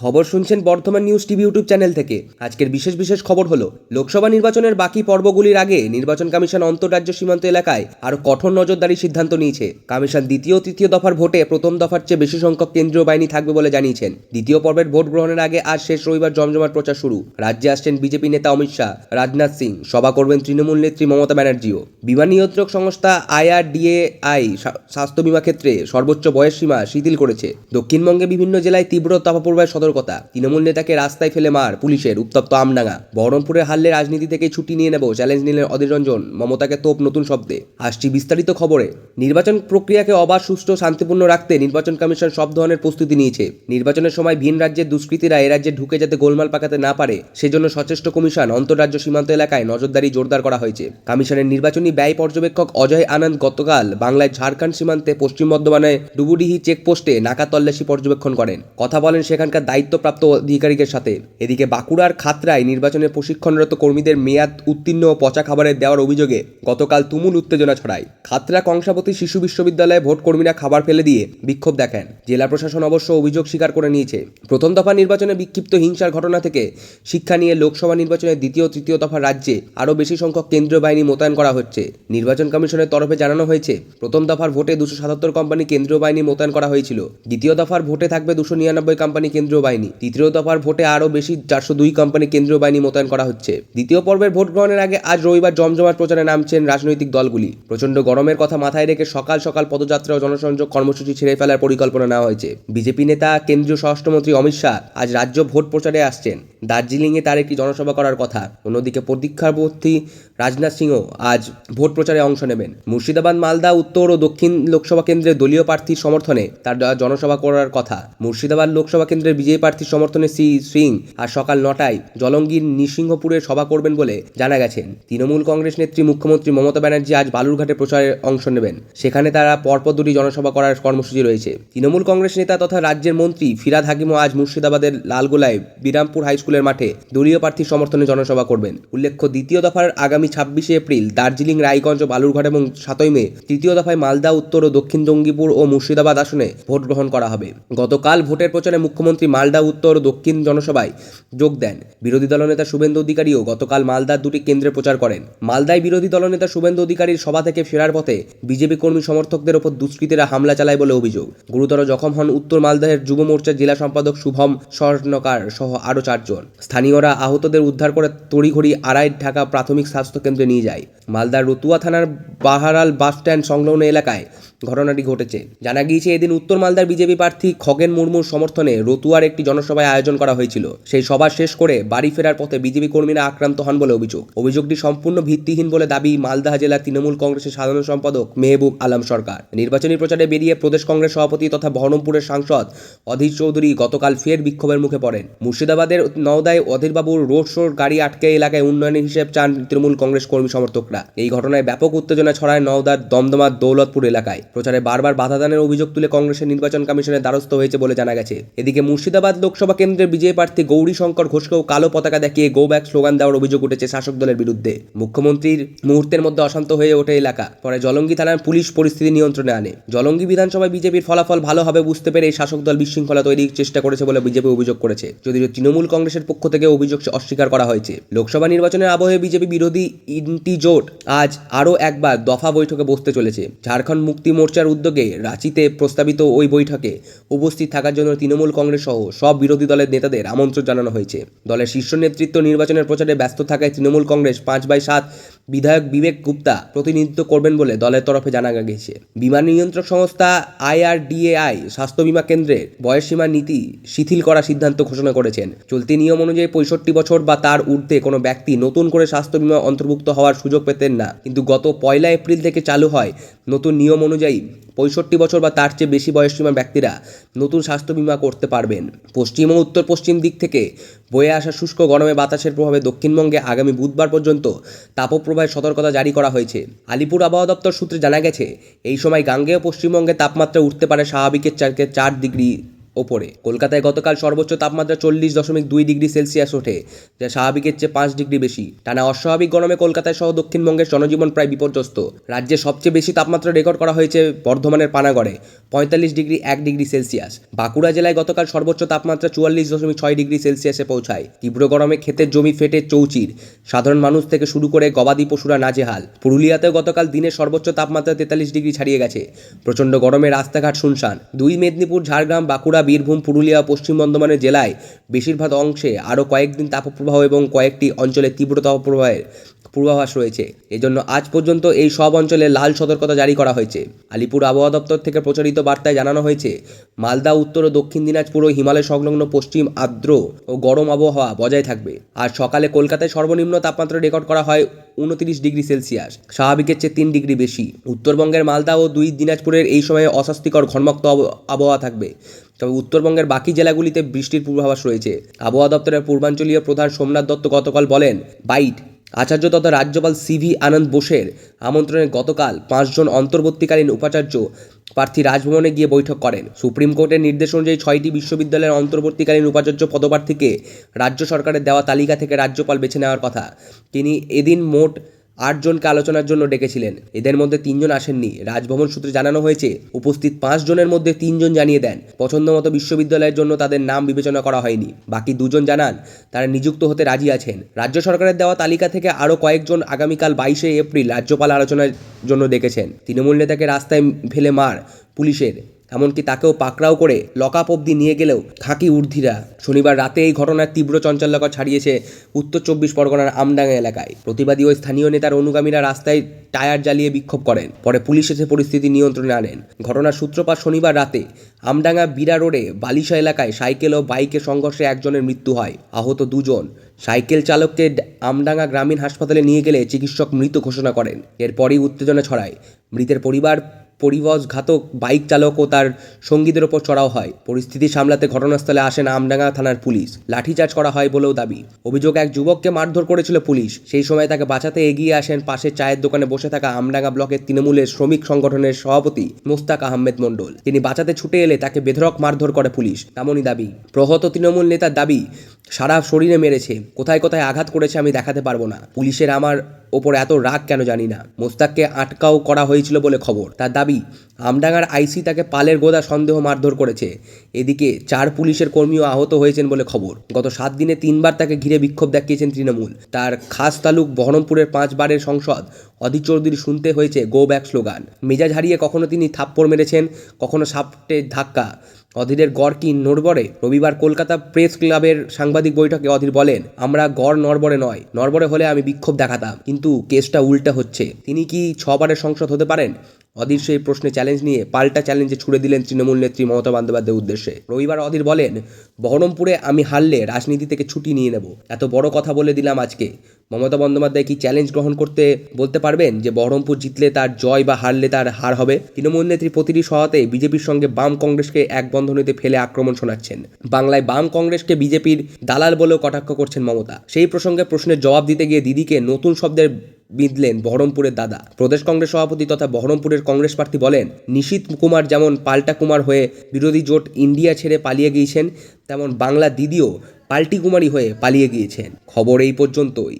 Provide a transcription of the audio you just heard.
খবর শুনছেন Bardhaman news TV YouTube channel থেকে। আজকের বিশেষ বিশেষ খবর হলো, লোকসভা নির্বাচনের বাকি পর্বগুলির আগে নির্বাচন কমিশন অন্তর্রাজ্য সীমান্ত এলাকায় আরও কঠোর নজরদারির সিদ্ধান্ত নিয়েছে। কমিশন দ্বিতীয় তৃতীয় দফার ভোটে প্রথম দফার চেয়ে বেশি সংখ্যক কেন্দ্রীয় বাহিনী থাকবে বলে জানিয়েছেন। দ্বিতীয় পর্বের ভোট গ্রহণের আগে আজ শেষ রবিবার জমজমাট প্রচার শুরু। রাজ্যে আসছেন বিজেপি নেতা অমিত শাহ, রাজনাথ সিং, সভা করবেন তৃণমূল নেত্রী মমতা ব্যানার্জিও। বিমান নিয়ন্ত্রক সংস্থা আইআরডিএআই স্বাস্থ্য বিমা ক্ষেত্রে সর্বোচ্চ বয়স সীমা শিথিল করেছে। দক্ষিণবঙ্গে বিভিন্ন জেলায় তীব্র তাপপ্রবাহের সতর্কতা। তৃণমূল নেতাকে রাস্তায় ফেলে মার, পুলিশের উত্তপ্ত আমডাঙ্গা। বহরমপুরে হারলে রাজনীতি থেকে ছুটি নিয়ে নেব চ্যালেঞ্জ নিলেন অধীর রঞ্জন, মমতাকে তোপ নতুন শব্দে। আসছি বিস্তারিত খবরে। নির্বাচন প্রক্রিয়াকে অবাধ, সুষ্ঠু, শান্তিপূর্ণ রাখতে নির্বাচন কমিশন সব ধরনের প্রস্তুতি নিয়েছে। নির্বাচনের সময় ভিন রাজ্যের দুষ্কৃতীরা এ রাজ্যে ঢুকে যাতে গোলমাল পাকাতে না পারে, সেজন্য সচেষ্ট কমিশন অন্তর্রাজ্য সীমান্ত এলাকায় নজরদারি জোরদার করা হয়েছে। কমিশনের নির্বাচনী ব্যয় পর্যবেক্ষক অজয় আনন্দ গতকাল বাংলায় ঝাড়খণ্ড সীমান্তে পশ্চিম বর্ধমানে ডুবুডিহি চেকপোস্টে নাকা তল্লাশি পর্যবেক্ষণ করেন। কথা বলেন সেখানকার দায়িত্বপ্রাপ্ত আধিকারিকের সাথে। এদিকে বাঁকুড়ার খাতরায় নির্বাচনে প্রশিক্ষণরত কর্মীদের মেয়াদ উত্তীর্ণ ও পচা খাবারের দেওয়ার অভিযোগে গতকাল তুমুল উত্তেজনা ছড়ায়। খাতরা কংসাবতী শিশু বিশ্ববিদ্যালয়ে ভোট কর্মীরা খাবার ফেলে দিয়ে বিক্ষোভ দেখান। জেলা প্রশাসন অবশ্য অভিযোগ স্বীকার করে নিয়েছে। প্রথম দফা নির্বাচনে বিক্ষিপ্ত হিংসার ঘটনা থেকে শিক্ষা নিয়ে লোকসভা নির্বাচনের দ্বিতীয় তৃতীয় দফা রাজ্যে আরও বেশি সংখ্যক কেন্দ্রীয় বাহিনী মোতায়েন করা হচ্ছে। নির্বাচন কমিশনের তরফে জানানো হয়েছে, প্রথম দফার ভোটে দুশো সাতাত্তর কোম্পানি কেন্দ্রীয় বাহিনী মোতায়েন করা হয়েছিল। দ্বিতীয় দফার ভোটে থাকবে দুশো নিরানব্বই কোম্পানি কেন্দ্রীয় বাহিনী। তৃতীয় দফার ভোটে আরও বেশি চারশো দুই কোম্পানি কেন্দ্রীয় বাহিনী মোতায়েন করা হচ্ছে। দ্বিতীয় পর্বের ভোট গ্রহণের আগে আজ রবিবার জমজমাট প্রচারে নামছেন রাজনৈতিক দলগুলি। প্রচণ্ড গরমের কথা মাথায় রেখে সকাল সকাল পদযাত্রা ও জনসংযোগ কর্মসূচি ছেড়ে ফেলার পরিকল্পনা নেওয়া হয়েছে। বিজেপি নেতা, কেন্দ্রীয় স্বরাষ্ট্রমন্ত্রী অমিত শাহ আজ রাজ্য ভোট প্রচারে আসছেন। দার্জিলিংয়ে তার একটি জনসভা করার কথা। অন্যদিকে প্রতীক্ষাবর্তী রাজনাথ সিংও আজ ভোট প্রচারে অংশ নেবেন। মুর্শিদাবাদ, মালদা, উত্তর ও দক্ষিণ লোকসভা কেন্দ্রে দলীয় প্রার্থীর সমর্থনে তার জনসভা করার কথা। মুর্শিদাবাদ লোকসভা কেন্দ্রের বিজয়ী প্রার্থীর সমর্থনে শ্রী সিং আর সকাল নটায় জলঙ্গির নৃসিংহপুরে সভা করবেন বলে জানা গেছেন তৃণমূল কংগ্রেস নেত্রী মুখ্যমন্ত্রী মমতা ব্যানার্জি আজ বালুরঘাটে প্রচারে অংশ নেবেন। সেখানে তারা পরপর দুটি জনসভা করার কর্মসূচি রয়েছে। তৃণমূল কংগ্রেস নেতা তথা রাজ্যের মন্ত্রী ফিরাদ হাকিমও আজ মুর্শিদাবাদের লালগোলায় বিরামপুর হাইস্কুলের মাঠে দলীয় প্রার্থীর সমর্থনে জনসভা করবেন। উল্লেখ্য, দ্বিতীয় দফার আগামী ছাব্বিশে এপ্রিল দার্জিলিং, রায়গঞ্জ, বালুরঘাট এবং সাতই মে তৃতীয় দফায় মালদা, উত্তর ও দক্ষিণ জঙ্গিপুর ও মুর্শিদাবাদ আসনে ভোট গ্রহণ করা হবে। গতকাল ভোটের প্রচারে মুখ্যমন্ত্রী মালদা, উত্তর, দক্ষিণ জনসভায় যোগ দেন। বিরোধী দলনেতা শুভেন্দু অধিকারীও গতকাল মালদার দুটি কেন্দ্রে প্রচার করেন। মালদায় বিরোধী দলনেতা শুভেন্দু অধিকারীর সভা থেকে ফেরার পথে বিজেপি কর্মী সমর্থকদের ওপর দুষ্কৃতীরা হামলা চালায় বলে অভিযোগ। গুরুতর জখম হন উত্তর মালদাহের যুব মোর্চার জেলা সম্পাদক শুভম স্বর্ণকার সহ আরও চারজন। স্থানীয়রা আহতদের উদ্ধার করে তড়িঘড়ি আড়াই ঢাকা প্রাথমিক স্বাস্থ্য কেন্দ্রে নিয়ে যায়। মালদার রতুয়া থানার বাহারাল বাস স্ট্যান্ড সংলগ্ন এলাকায় ঘটনাটি ঘটেছে। জানা গিয়েছে, এদিন উত্তর মালদার বিজেপি প্রার্থী খগেন মুর্মুর সমর্থনে রতুয়ার একটি জনসভায় আয়োজন করা হয়েছিল। সেই সভা শেষ করে বাড়ি ফেরার পথে বিজেপি কর্মীরা আক্রান্ত হন বলে অভিযোগ। অভিযোগটি সম্পূর্ণ ভিত্তিহীন বলে দাবি মালদা জেলার তৃণমূল কংগ্রেসের সাধারণ সম্পাদক মেহবুব আলম সরকার। নির্বাচনী প্রচারে বেরিয়ে প্রদেশ কংগ্রেস সভাপতি তথা বহরমপুরের সাংসদ অধীর চৌধুরী গতকাল ফের বিক্ষোভের মুখে পড়েন। মুর্শিদাবাদের নওদায় অধীরবাবুর রোড শোর গাড়ি আটকে এলাকায় উন্নয়নের হিসেব চান তৃণমূল কংগ্রেস কর্মী সমর্থকরা। এই ঘটনায় ব্যাপক উত্তেজনা ছড়ায় নওদার দমদমা দৌলতপুর এলাকায়। প্রচারে বারবার বাধা দানের অভিযোগ তুলে কংগ্রেসের নির্বাচন কমিশনের দ্বারস্থ হয়েছে বলে জানা গেছে। এদিকে মুর্শিদাবাদ লোকসভা কেন্দ্রের বিজয়ী প্রার্থী গৌরী শঙ্কর ঘোষকেও কালো পতাকা দেখিয়ে গো ব্যাক স্লোগান দেওয়ার অভিযোগ উঠেছে শাসক দলের বিরুদ্ধে। মুখ্যমন্ত্রীর মুহূর্তের মধ্যে অশান্ত হয়ে ওঠে এলাকা। পরে জলঙ্গি থানার পুলিশ পরিস্থিতি নিয়ন্ত্রণে আনে। জলঙ্গি বিধানসভায় বিজেপির ফলাফল ভালো হবে বুঝতে পেরে এই শাসক দল বিশৃঙ্খলা তৈরির চেষ্টা করেছে বলে বিজেপি অভিযোগ করেছে। যদিও তৃণমূল কংগ্রেসের পক্ষ থেকে অভিযোগ অস্বীকার করা হয়েছে। লোকসভা নির্বাচনের আবহে বিজেপি বিরোধী ইন্টি জোট আজ আরও একবার দফা বৈঠকে বসতে চলেছে। ঝাড়খণ্ড মুক্তি মোর্চার উদ্যোগে রাঁচিতে প্রস্তাবিত ওই বৈঠকে উপস্থিত থাকার জন্য তৃণমূল কংগ্রেস সহ সব বিরোধী দলের নেতাদের আমন্ত্রণ জানানো হয়েছে। দলের শীর্ষ নেতৃত্ব নির্বাচনের প্রচারে ব্যস্ত থাকায় তৃণমূল কংগ্রেস পাঁচ বাই সাত বিধায়ক বিবেক গুপ্তা প্রতিনিধিত্ব করবেন বলে দলের তরফে জানা গেছে বিমান নিয়ন্ত্রক সংস্থা আইআরডিএআই স্বাস্থ্য বিমা কেন্দ্রের বয়সসীমা নীতি শিথিল করার সিদ্ধান্ত ঘোষণা করেছেন। চলতি নিয়ম অনুযায়ী পঁয়ষট্টি বছর বা তার ঊর্ধ্বে কোনো ব্যক্তি নতুন করে স্বাস্থ্য বীমা অন্তর্ভুক্ত হওয়ার সুযোগ পেতেন না। কিন্তু গত পয়লা এপ্রিল থেকে চালু হয় নতুন নিয়ম অনুযায়ী পঁয়ষট্টি বছর বা তার চেয়ে বেশি বয়সসীমার ব্যক্তিরা নতুন স্বাস্থ্য বিমা করতে পারবেন। পশ্চিম ও উত্তর পশ্চিম দিক থেকে বয়ে আসা শুষ্ক গরমে বাতাসের প্রভাবে দক্ষিণবঙ্গে আগামী বুধবার পর্যন্ত তাপপ্রবাহের সতর্কতা জারি করা হয়েছে। আলিপুর আবহাওয়া দপ্তর সূত্রে জানা গেছে, এই সময় গাঙ্গেয় পশ্চিমবঙ্গে তাপমাত্রা উঠতে পারে স্বাভাবিকের চারকে চার ডিগ্রি ওপরে। কলকাতায় গতকাল সর্বোচ্চ তাপমাত্রা চল্লিশ দশমিক দুই ডিগ্রি সেলসিয়াস ওঠে, যা স্বাভাবিকের চেয়ে পাঁচ ডিগ্রি বেশি। টানা অস্বাভাবিক গরমে কলকাতায় সহ দক্ষিণবঙ্গের জনজীবন প্রায় বিপর্যস্ত। রাজ্যে সবচেয়ে বেশি তাপমাত্রা রেকর্ড করা হয়েছে বর্ধমানের পানাগড়ে, পঁয়তাল্লিশ ডিগ্রি এক ডিগ্রি সেলসিয়াস। বাঁকুড়া জেলায় গতকাল সর্বোচ্চ তাপমাত্রা চুয়াল্লিশ দশমিক ছয় ডিগ্রি সেলসিয়াসে পৌঁছায়। তীব্র গরমে ক্ষেতের জমি ফেটে চৌচির। সাধারণ মানুষ থেকে শুরু করে গবাদি পশুরা নাজেহাল। পুরুলিয়াতেও গতকাল দিনের সর্বোচ্চ তাপমাত্রা তেতাল্লিশ ডিগ্রি ছাড়িয়ে গেছে। প্রচণ্ড গরমে রাস্তাঘাট শুনশান। দুই মেদিনীপুর, ঝাড়গ্রাম, বাঁকুড়া বীরভূম, পুরুলিয়া, পশ্চিম বর্ধমানের জেলায় বেশিরভাগ অংশে আরও কয়েকদিন তাপপ্রবাহ এবং কয়েকটি অঞ্চলে তীব্র তাপপ্রবাহের পূর্বাভাস রয়েছে। এজন্য আজ পর্যন্ত এই সব অঞ্চলে লাল সতর্কতা জারি করা হয়েছে। আলিপুর আবহাওয়া দপ্তর থেকে প্রচারিত বার্তায় জানানো হয়েছে, মালদা, উত্তর ও দক্ষিণ দিনাজপুর ও হিমালয় সংলগ্ন পশ্চিম আর্দ্র ও গরম আবহাওয়া বজায় থাকবে। আর সকালে কলকাতায় সর্বনিম্ন তাপমাত্রা রেকর্ড করা হয় উনত্রিশ ডিগ্রি সেলসিয়াস, স্বাভাবিকের চেয়ে তিন ডিগ্রি বেশি। উত্তরবঙ্গের মালদা ও দুই দিনাজপুরের এই সময়ে অস্বস্তিকর ঘনমুক্ত আব- আবহাওয়া থাকবে। তবে উত্তরবঙ্গের বাকি জেলাগুলিতে বৃষ্টির পূর্বাভাস রয়েছে। আবহাওয়া দপ্তরের পূর্বাঞ্চলীয় প্রধান সোমনাথ দত্ত গতকাল বলেন, বাইট, আচার্য তথা রাজ্যপাল সিভি আনন্দ বোসের আমন্ত্রণে গতকাল পাঁচজন অন্তর্বর্তীকালীন উপাচার্য প্রার্থী রাজভবনে গিয়ে বৈঠক করেন। সুপ্রিম কোর্টের নির্দেশ অনুযায়ী ছয়টি বিশ্ববিদ্যালয়ের অন্তর্বর্তীকালীন উপাচার্য পদপ্রার্থীকে রাজ্য সরকারের দেওয়া তালিকা থেকে রাজ্যপাল বেছে নেওয়ার কথা। তিনি এদিন মোট আটজনকে আলোচনার জন্য ডেকেছিলেন। এদের মধ্যে তিনজন আসেননি। রাজভবন সূত্রে জানানো হয়েছে, উপস্থিত পাঁচ জনের মধ্যে তিনজন জানিয়ে দেন পছন্দ মতো বিশ্ববিদ্যালয়ের জন্য তাদের নাম বিবেচনা করা হয়নি। বাকি দুজন জানান, তারা নিযুক্ত হতে রাজি আছেন। রাজ্য সরকারের দেওয়া তালিকা থেকে আরও কয়েকজন আগামীকাল বাইশে এপ্রিল রাজ্যপাল আলোচনার জন্য ডেকেছেন। তৃণমূল নেতাকে রাস্তায় ফেলে মার পুলিশের। এমনকি তাকেও পাকড়াও করে লকআপ অবধি নিয়ে গেলেও খাকি ঊর্ধ্বীরা শনিবার রাতে এই ঘটনার তীব্র চঞ্চল্যকর ছাড়িয়েছে উত্তর চব্বিশ পরগনার আমডাঙ্গা এলাকায়। প্রতিবাদী ও স্থানীয় নেতার অনুগামীরা রাস্তায় টায়ার জ্বালিয়ে বিক্ষোভ করেন। পরে পুলিশ এসে পরিস্থিতি নিয়ন্ত্রণে আনেন। ঘটনার সূত্রপাত শনিবার রাতে আমডাঙ্গা বিরা রোডে বালিশা এলাকায় সাইকেল ও বাইকের সংঘর্ষে একজনের মৃত্যু হয়। আহত দুজন। সাইকেল চালককে আমডাঙ্গা গ্রামীণ হাসপাতালে নিয়ে গেলে চিকিৎসক মৃত ঘোষণা করেন। এরপরই উত্তেজনা ছড়ায়। মৃতের পরিবার পরিবশঘাতক বাইক চালক ও তার সঙ্গীদের ওপর চড়াও হয়। পরিস্থিতি সামলাতে ঘটনাস্থলে আসেন আমডাঙ্গা থানার পুলিশ। লাঠিচার্জ করা হয় বলেও দাবি। অভিযোগ, এক যুবককে মারধর করেছিল পুলিশ। সেই সময় তাকে বাঁচাতে এগিয়ে আসেন পাশে চায়ের দোকানে বসে থাকা আমডাঙ্গা ব্লকের তৃণমূলের শ্রমিক সংগঠনের সভাপতি মোস্তাক আহমেদ মণ্ডল। তিনি বাঁচাতে ছুটে এলে তাকে বেধরক মারধর করে পুলিশ। তেমনই দাবি। প্রহত তৃণমূল নেতার দাবি, সারা শরীরে মেরেছে। কোথায় কোথায় আঘাত করেছে আমি দেখাতে পারব না। পুলিশের আমার ওপর এত রাগ কেন জানি না। মোস্তাককে আটকাও করা হয়েছিল বলে খবর। তার দাবি আমডাঙ্গার আইসি তাকে পালের গোদা সন্দেহ মারধর করেছে। এদিকে চার পুলিশের কর্মীও আহত হয়েছেন বলে খবর। গত সাত দিনে তিনবার তাকে ঘিরে বিক্ষোভ দেখিয়েছেন তৃণমূল। তার খাস তালুক বহরমপুরের পাঁচবারের সংসদ। অধীর চৌধুরী শুনতে হয়েছে গো ব্যাক স্লোগান। মেজাজ হারিয়ে কখনো তিনি থাপ্পড় মেরেছেন, কখনো সাপটে ধাক্কা। অধীরের গড় কি নড়বড়ে রবিবার কলকাতা প্রেস ক্লাবের সাংবাদিক বৈঠকে অধীর বলেন, আমরা গড় নড়বড়ে নয়, নড়বড়ে হলে আমি বিক্ষোভ দেখাতাম, কিন্তু কেসটা উল্টা হচ্ছে। তিনি কি ছবারের সংসদ হতে পারেন? অধীর সেই প্রশ্নে চ্যালেঞ্জ নিয়ে পাল্টা চ্যালেঞ্জে ছুড়ে দিলেন তৃণমূল নেত্রী মমতা বন্দ্যোপাধ্যায়ের উদ্দেশ্যে। রবিবার অধীর বলেন, বহরমপুরে আমি হারলে রাজনীতি থেকে ছুটি নিয়ে নেব। এত বড় কথা বলে দিলাম আজকে। মমতা বন্দ্যোপাধ্যায় কি চ্যালেঞ্জ গ্রহণ করতে বলতে পারবেন যে বহরমপুর জিতলে তার জয় বা হারলে তার হার হবে? তৃণমূল নেত্রী প্রতিটি সহাতে বিজেপির সঙ্গে বাম কংগ্রেসকে এক বন্ধনীতে ফেলে আক্রমণ শোনাচ্ছেন। বাংলায় বাম কংগ্রেসকে বিজেপির দালাল বলেও কটাক্ষ করছেন মমতা। সেই প্রসঙ্গে প্রশ্নের জবাব দিতে গিয়ে দিদিকে নতুন শব্দের বিঁধলেন বহরমপুরের দাদা। প্রদেশ কংগ্রেস সভাপতি তথা বহরমপুরের কংগ্রেস প্রার্থী বলেন, নিশীত কুমার যেমন পাল্টা কুমার হয়ে বিরোধী জোট ইন্ডিয়া ছেড়ে পালিয়ে গিয়েছেন, তেমন বাংলা দিদিও পাল্টি কুমারী হয়ে পালিয়ে গিয়েছেন। খবর এই পর্যন্তই।